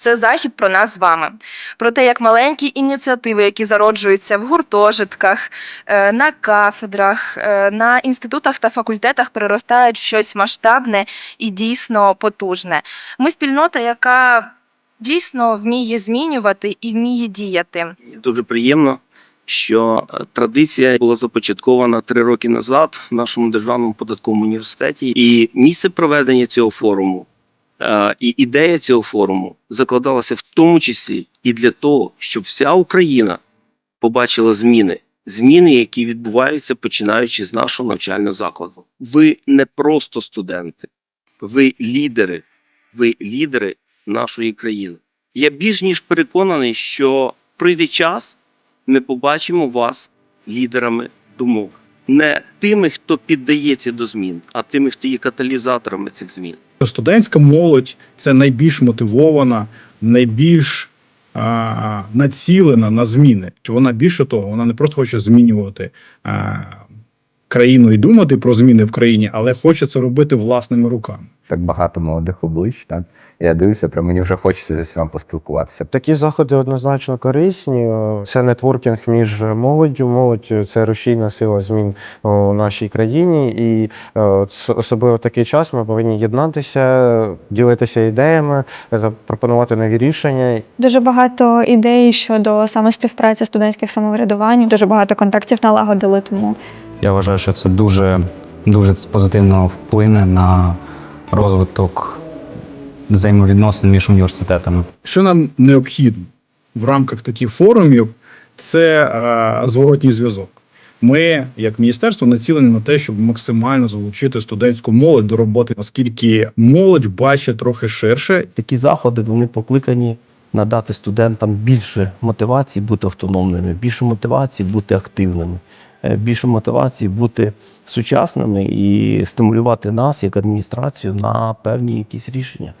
Це захід про нас з вами, про те, як маленькі ініціативи, які зароджуються в гуртожитках, е, на кафедрах, е, на інститутах та факультетах, переростають в щось масштабне і дійсно потужне. Ми спільнота, яка дійсно вміє змінювати і вміє діяти. Дуже приємно, що е, традиція була започаткована три роки назад в нашому державному податковому університеті, і місце проведення цього форуму і ідея цього форуму закладалася в тому числі і для того, щоб вся Україна побачила зміни. Зміни, які відбуваються починаючи з нашого навчального закладу. Ви не просто студенти, ви лідери, ви лідери нашої країни. Я більш ніж переконаний, що прийде час, ми побачимо вас лідерами думок. Не тими, хто піддається до змін, а тими, хто є каталізаторами цих змін. Студентська молодь це найбільш мотивована, найбільш а, націлена на зміни. Чи вона більше того, вона не просто хоче змінювати а, країну і думати про зміни в країні, але хоче це робити власними руками. так багато молодих облич. Так я дивлюся, прям мені вже хочеться з вами поспілкуватися. Такі заходи однозначно корисні. Це нетворкінг між молоддю. Молодь це рушійна сила змін у нашій країні, і е, особливо в такий час ми повинні єднатися, ділитися ідеями, запропонувати нові рішення Дуже багато ідей щодо саме співпраці студентських самоврядувань. Дуже багато контактів налагодили. Тому Я вважаю, що це дуже, дуже позитивно вплине на розвиток взаємовідносин між університетами. Що нам необхідно в рамках таких форумів, це е, зворотній зв'язок. Ми, як міністерство, націлені на те, щоб максимально залучити студентську молодь до роботи, оскільки молодь бачить трохи ширше такі заходи вони покликані надати студентам більше мотивації бути автономними, більше мотивації бути активними, е, більше мотивації бути сучасними і стимулювати нас як адміністрацію на певні якісь рішення.